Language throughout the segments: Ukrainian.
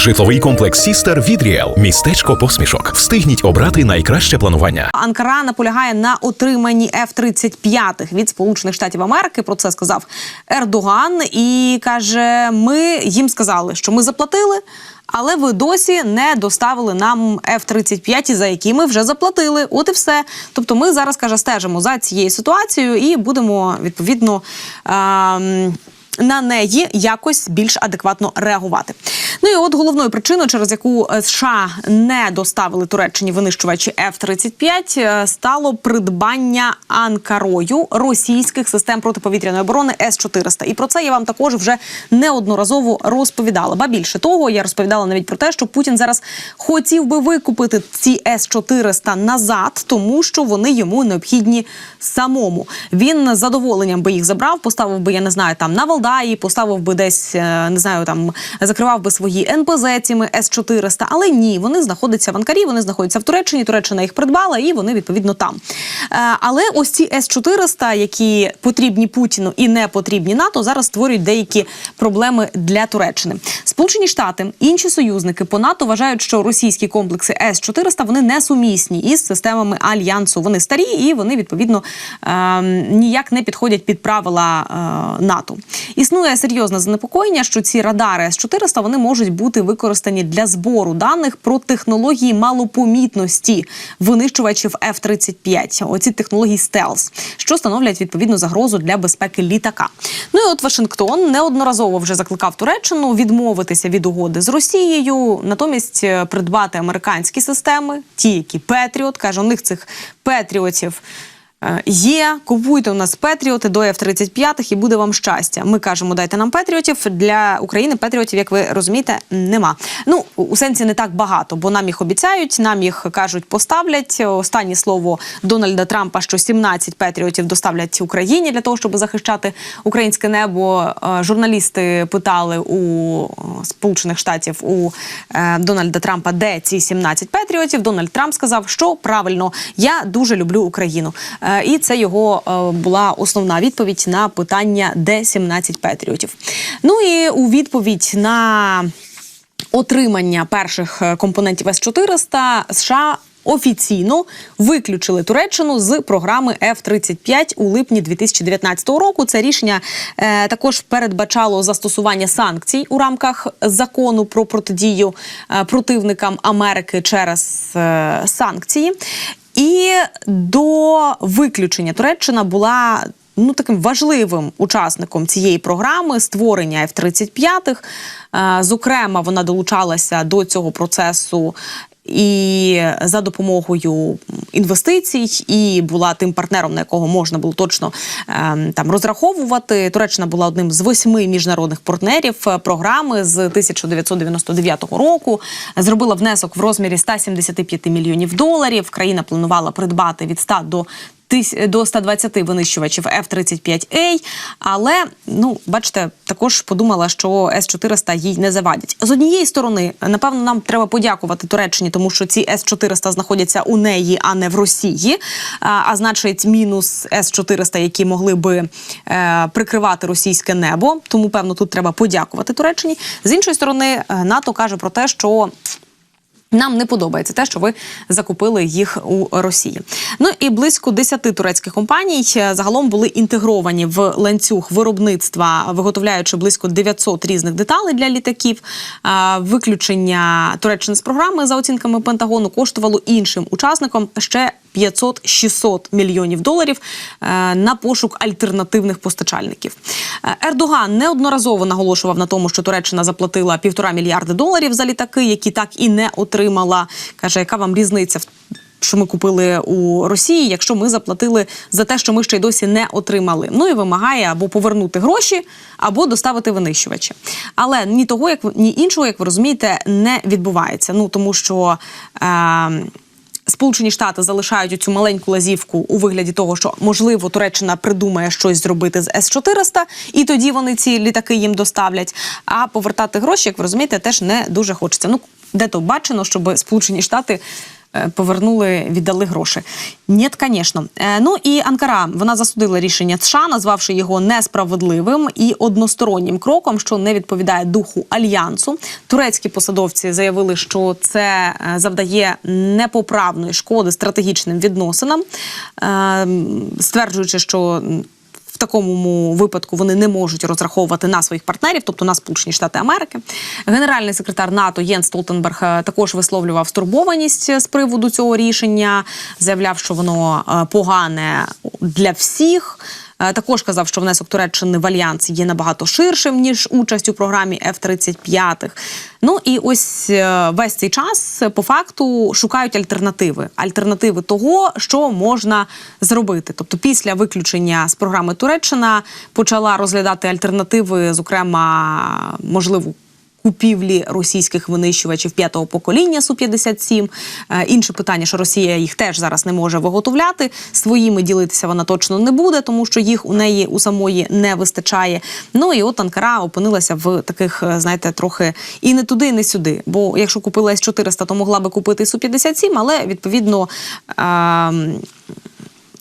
Житловий комплекс Сістер від Ріел. Містечко посмішок. Встигніть обрати найкраще планування. Анкара наполягає на отриманні F-35 від Сполучених Штатів Америки. Про це сказав Ердоган і каже: ми їм сказали, що ми заплатили. Але ви досі не доставили нам F-35, за які ми вже заплатили. От і все. Тобто, ми зараз каже, стежимо за цією ситуацією і будемо відповідно. Ем... На неї якось більш адекватно реагувати. Ну і от головною причиною, через яку США не доставили Туреччині винищувачі F-35, е, стало придбання Анкарою російських систем протиповітряної оборони С-400. І про це я вам також вже неодноразово розповідала. Ба більше того, я розповідала навіть про те, що Путін зараз хотів би викупити ці С-400 назад, тому що вони йому необхідні самому. Він з задоволенням би їх забрав, поставив би, я не знаю, там на Валдаї, поставив би десь, е, не знаю, там закривав би свої НПЗ цими С-400, але ні, вони знаходяться в Анкарі, вони знаходяться в Туреччині. Туреччина їх придбала, і вони відповідно там. Е, Але ось ці С-400, які потрібні Путіну і не потрібні НАТО, зараз створюють деякі проблеми для Туреччини. Сполучені Штати, інші союзники по НАТО вважають, що російські комплекси С-400 вони не сумісні із системами альянсу. Вони старі і вони відповідно е, ніяк не підходять під правила е, НАТО. Існує серйозне занепокоєння, що ці радари С-400 вони можуть бути використані для збору даних про технології малопомітності винищувачів F-35. Оці технології стелс, що становлять відповідну загрозу для безпеки літака. Ну і от Вашингтон неодноразово вже закликав Туреччину відмовитися від угоди з Росією, натомість е, придбати американські системи, ті, які Петріот каже, у них цих Петріотів. Е, Є, купуйте у нас Петріоти до F-35 і буде вам щастя. Ми кажемо, дайте нам Петріотів. Для України Петріотів, як ви розумієте, нема. Ну у сенсі не так багато, бо нам їх обіцяють, нам їх кажуть, поставлять. Останнє слово Дональда Трампа, що 17 Петріотів доставлять Україні для того, щоб захищати українське небо. Е, Журналісти питали у Сполучених Штатів у е, Дональда Трампа, де ці 17 Петріотів. Дональд Трамп сказав, що правильно, я дуже люблю Україну. Е, І це його е, була основна відповідь на питання, де 17 Петріотів. Ну і у відповідь на отримання перших е, компонентів С-400 США офіційно виключили Туреччину з програми F-35 у липні 2019 року. Це рішення е, також передбачало застосування санкцій у рамках закону про протидію е, противникам Америки через е, санкції. І до виключення Туреччина була ну таким важливим учасником цієї програми створення F-35. Е, Зокрема, вона долучалася до цього процесу. І за допомогою інвестицій, і була тим партнером, на якого можна було точно ем, там розраховувати. Туреччина була одним з восьми міжнародних партнерів е, програми з 1999 року. Зробила внесок в розмірі 175 мільйонів доларів. Країна планувала придбати від 100 до до 120 винищувачів F-35A, але ну бачите, також подумала, що С-400 їй не завадять. З однієї сторони, напевно, нам треба подякувати Туреччині, тому що ці С-400 знаходяться у неї, а не в Росії. А, а значить, мінус С-400, які могли би е, прикривати російське небо. Тому певно тут треба подякувати Туреччині. З іншої сторони, е, НАТО каже про те, що. Нам не подобається те, що ви закупили їх у Росії. Ну і близько 10 турецьких компаній е, загалом були інтегровані в ланцюг виробництва, виготовляючи близько 900 різних деталей для літаків. Виключення Туреччини з програми за оцінками Пентагону коштувало іншим учасникам ще 500-600 мільйонів доларів е, на пошук альтернативних постачальників. Е, Ердоган неодноразово наголошував на тому, що Туреччина заплатила півтора мільярди доларів за літаки, які так і не отримала. каже, яка вам різниця в. Що ми купили у Росії, якщо ми заплатили за те, що ми ще й досі не отримали. Ну і вимагає або повернути гроші, або доставити винищувачі. Але ні того, як ні іншого, як ви розумієте, не відбувається. Ну тому що. Е- Сполучені Штати залишають цю маленьку лазівку у вигляді того, що можливо Туреччина придумає щось зробити з С-400, і тоді вони ці літаки їм доставлять. А повертати гроші, як ви розумієте, теж не дуже хочеться. Ну де то бачено, щоб Сполучені Штати повернули, віддали гроші. Ні, звісно. Ну і Анкара вона засудила рішення США, назвавши його несправедливим і одностороннім кроком, що не відповідає духу альянсу. Турецькі посадовці заявили, що це е, завдає непоправної шкоди стратегічним відносинам, е, стверджуючи, що такому випадку вони не можуть розраховувати на своїх партнерів, тобто на Сполучені Штати Америки. Генеральний секретар НАТО Єн Столтенберг е, також висловлював стурбованість з приводу цього рішення, заявляв, що воно е, погане для всіх. Е, Також казав, що внесок Туреччини в альянс є набагато ширшим ніж участь у програмі F-35. Ну і ось е, весь цей час е, по факту шукають альтернативи. Альтернативи того, що можна зробити. Тобто, після виключення з програми Туреччина почала розглядати альтернативи, зокрема, можливу купівлі російських винищувачів п'ятого покоління су 57 Е, Інше питання, що Росія їх теж зараз не може виготовляти. Своїми ділитися вона точно не буде, тому що їх у неї у самої не вистачає. Ну і от Анкара опинилася в таких, е, знаєте, трохи і не туди, і не сюди. Бо якщо купила с 400 то могла би купити су 57 але відповідно. ем,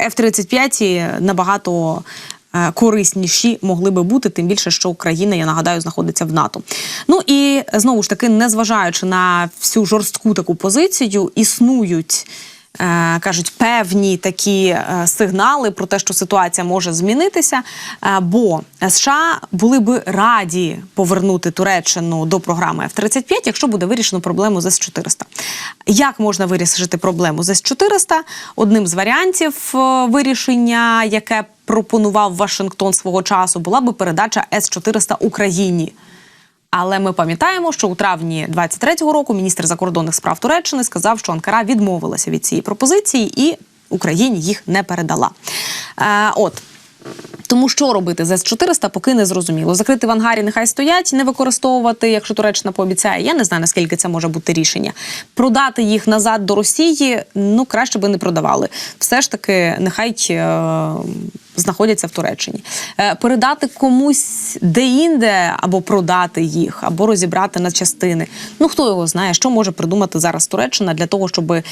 F-35 набагато е, корисніші могли би бути, тим більше, що Україна, я нагадаю, знаходиться в НАТО. Ну і знову ж таки, незважаючи на всю жорстку таку позицію, існують. Е, Кажуть, певні такі е, сигнали про те, що ситуація може змінитися. е, Бо США були би раді повернути Туреччину до програми F-35, якщо буде вирішено проблему з С-400. Як можна вирішити проблему з С-400? Одним з варіантів вирішення, яке пропонував Вашингтон свого часу, була би передача С-400 Україні. Але ми пам'ятаємо, що у травні 23-го року міністр закордонних справ Туреччини сказав, що Анкара відмовилася від цієї пропозиції і Україні їх не передала. Е, от. Тому що робити з С-400, поки не зрозуміло. Закрити в ангарі нехай стоять, не використовувати, якщо Туреччина пообіцяє. Я не знаю, наскільки це може бути рішення. Продати їх назад до Росії, ну краще би не продавали. Все ж таки, нехай е- знаходяться в Туреччині. Е, передати комусь де-інде, або продати їх, або розібрати на частини. Ну хто його знає, що може придумати зараз Туреччина для того, щоб е,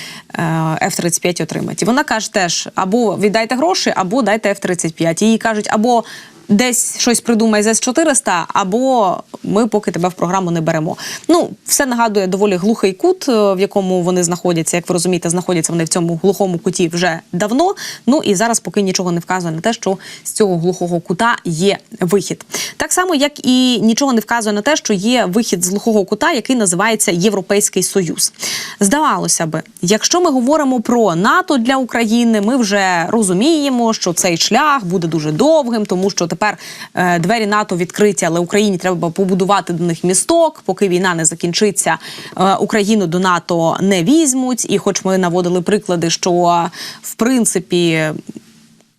F-35 отримати. Вона каже теж: або віддайте гроші, або дайте F-35. Їй кажуть, або. Десь щось придумай з С-400, або ми поки тебе в програму не беремо. Ну, все нагадує доволі глухий кут, е, в якому вони знаходяться. Як ви розумієте, знаходяться вони в цьому глухому куті вже давно. Ну і зараз поки нічого не вказує на те, що з цього глухого кута є вихід. Так само, як і нічого не вказує на те, що є вихід з глухого кута, який називається Європейський Союз. Здавалося би, якщо ми говоримо про НАТО для України, ми вже розуміємо, що цей шлях буде дуже довгим, тому що тепер е, двері НАТО відкриті, але Україні треба побудувати до них місток, поки війна не закінчиться. Е, Україну до НАТО не візьмуть. І, хоч ми наводили приклади, що в принципі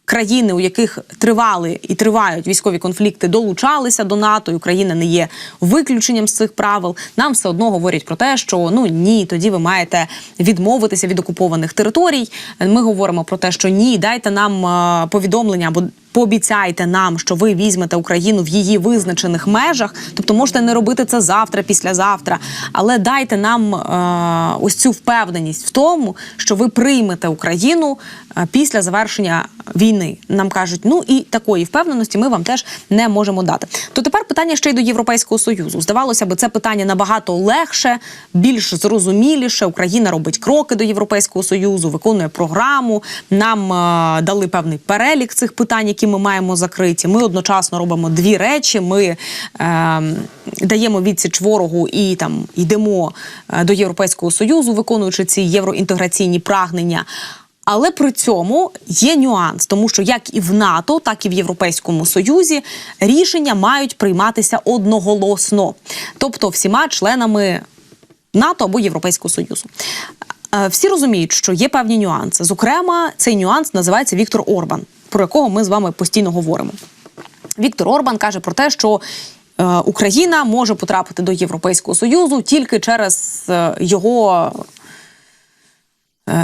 країни, у яких тривали і тривають військові конфлікти, долучалися до НАТО, і Україна не є виключенням з цих правил. Нам все одно говорять про те, що ну ні, тоді ви маєте відмовитися від окупованих територій. Ми говоримо про те, що ні, дайте нам е, повідомлення або. Пообіцяйте нам, що ви візьмете Україну в її визначених межах, тобто можете не робити це завтра, післязавтра, але дайте нам е, ось цю впевненість в тому, що ви приймете Україну е, після завершення війни. Нам кажуть, ну і такої впевненості ми вам теж не можемо дати. То тепер питання ще й до Європейського союзу. Здавалося б, це питання набагато легше, більш зрозуміліше. Україна робить кроки до Європейського союзу, виконує програму. Нам е, дали певний перелік цих питань, які ми маємо закриті. Ми одночасно робимо дві речі. Ми е, даємо відсіч ворогу і там йдемо е, до Європейського союзу, виконуючи ці євроінтеграційні прагнення. Але при цьому є нюанс, тому що як і в НАТО, так і в Європейському Союзі рішення мають прийматися одноголосно, тобто всіма членами НАТО або Європейського Союзу. Е, Всі розуміють, що є певні нюанси. Зокрема, цей нюанс називається Віктор Орбан, про якого ми з вами постійно говоримо. Віктор Орбан каже про те, що е, Україна може потрапити до Європейського Союзу тільки через е, його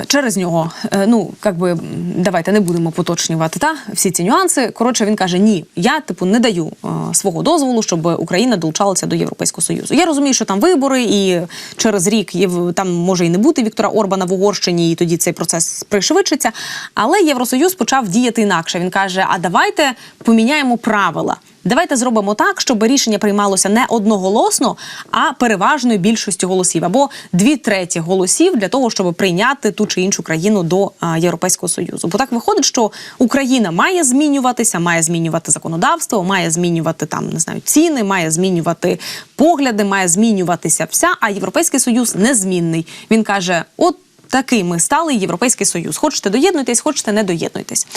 через нього. Е, Ну, як би, давайте не будемо поточнювати та всі ці нюанси. Коротше, він каже: ні, я типу не даю е, свого дозволу, щоб Україна долучалася до Європейського союзу. Я розумію, що там вибори, і через рік там може і не бути Віктора Орбана в Угорщині, і тоді цей процес пришвидшиться. Але Євросоюз почав діяти інакше. Він каже: а давайте поміняємо правила. Давайте зробимо так, щоб рішення приймалося не одноголосно, а переважною більшістю голосів або дві треті голосів для того, щоб прийняти ту чи іншу країну до Європейського союзу. Бо так виходить, що Україна має змінюватися, має змінювати законодавство, має змінювати там не знаю ціни, має змінювати погляди, має змінюватися вся. А Європейський союз незмінний. Він каже: от. Такий ми стали Європейський Союз. Хочете доєднуйтесь, хочете не доєднуйтесь.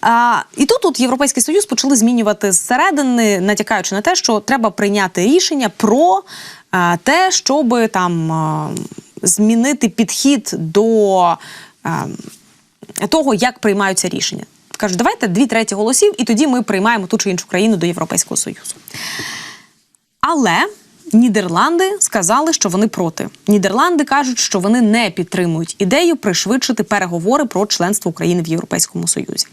А, і тут, тут Європейський Союз почали змінювати зсередини, натякаючи на те, що треба прийняти рішення про а, те, щоб там а, змінити підхід до а, того, як приймаються рішення. Кажуть, давайте дві треті голосів, і тоді ми приймаємо ту чи іншу країну до Європейського Союзу. Але Нідерланди сказали, що вони проти. Нідерланди кажуть, що вони не підтримують ідею пришвидшити переговори про членство України в Європейському Союзі.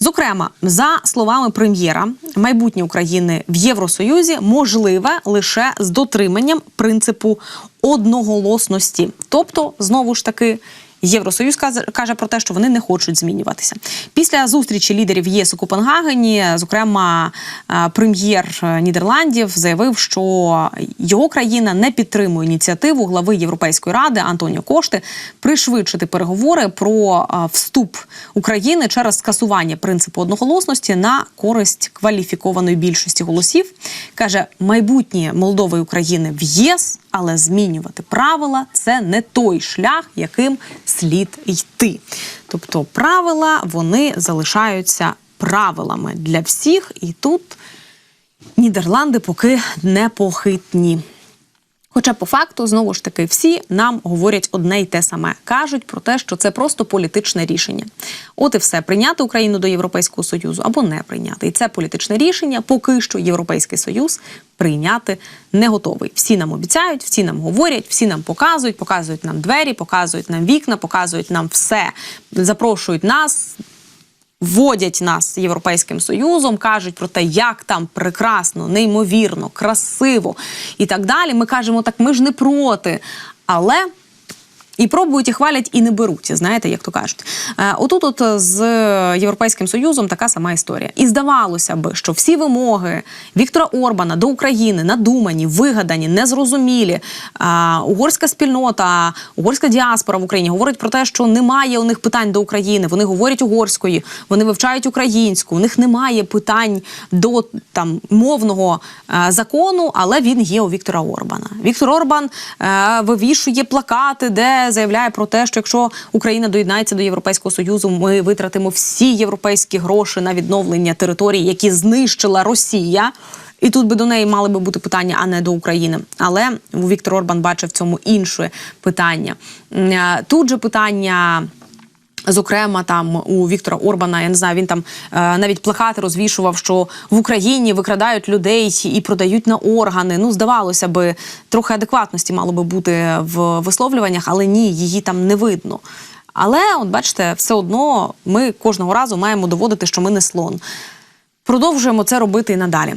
Зокрема, за словами прем'єра, майбутнє України в Євросоюзі можливе лише з дотриманням принципу одноголосності, тобто знову ж таки. Євросоюз каже- про те, що вони не хочуть змінюватися. Після зустрічі лідерів ЄС у Копенгагені, зокрема, е, прем'єр е, Нідерландів заявив, що його країна не підтримує ініціативу глави Європейської ради Антоніо Кошти пришвидшити переговори про е, вступ України через скасування принципу одноголосності на користь кваліфікованої більшості голосів. каже майбутнє Молдови України в ЄС, але змінювати правила це не той шлях, яким слід йти. Тобто правила вони залишаються правилами для всіх, і тут Нідерланди поки непохитні. Хоча по факту знову ж таки всі нам говорять одне й те саме. кажуть про те, що це просто політичне рішення. От і все прийняти Україну до Європейського союзу або не прийняти. І це політичне рішення. Поки що Європейський союз прийняти не готовий. Всі нам обіцяють, всі нам говорять, всі нам показують, показують нам двері, показують нам вікна, показують нам все, запрошують нас вводять нас Європейським Союзом, кажуть про те, як там прекрасно, неймовірно, красиво і так далі. Ми кажемо, так ми ж не проти. Але і пробують, і хвалять, і не беруть. Знаєте, як то кажуть. Е, Отут, от з Європейським Союзом така сама історія. І здавалося би, що всі вимоги Віктора Орбана до України надумані, вигадані, незрозумілі. Е, Угорська спільнота, угорська діаспора в Україні говорить про те, що немає у них питань до України. Вони говорять угорською, вони вивчають українську. У них немає питань до там мовного е, закону, але він є у Віктора Орбана. Віктор Орбан е, вивішує плакати, де заявляє про те, що якщо Україна доєднається до Європейського союзу, ми витратимо всі європейські гроші на відновлення територій, які знищила Росія. І тут би до неї мали би бути питання, а не до України. Але Віктор Орбан бачив в цьому інше питання. Е, Тут же питання. Зокрема, там у Віктора Орбана, я не знаю, він там е, навіть плакати розвішував, що в Україні викрадають людей і продають на органи. Ну, здавалося би, трохи адекватності мало би бути в висловлюваннях, але ні, її там не видно. Але, от бачите, все одно ми кожного разу маємо доводити, що ми не слон. Продовжуємо це робити і надалі.